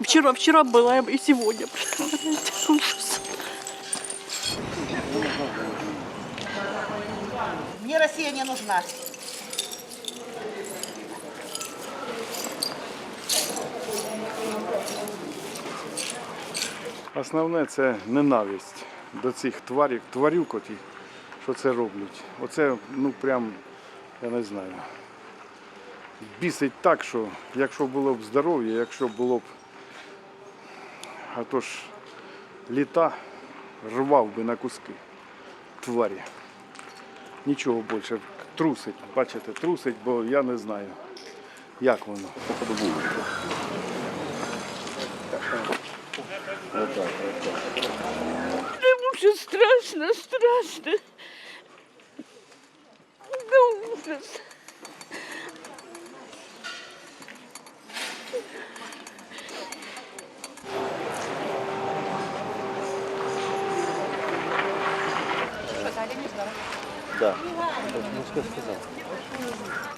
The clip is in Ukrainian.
Вчера, вчера была и сегодня. Ужас. Мне Россия не нужна. Основне це ненависть до цих тварів, тварюкоті, що це роблять. Оце, ну прям, я не знаю. Бісить так, що якщо було б здоров'я, якщо було б а то ж літа, рвав би на куски тварі. Нічого більше. Трусить, бачите, трусить, бо я не знаю, як воно. Да ужас, страшно, страшно. Да ужас.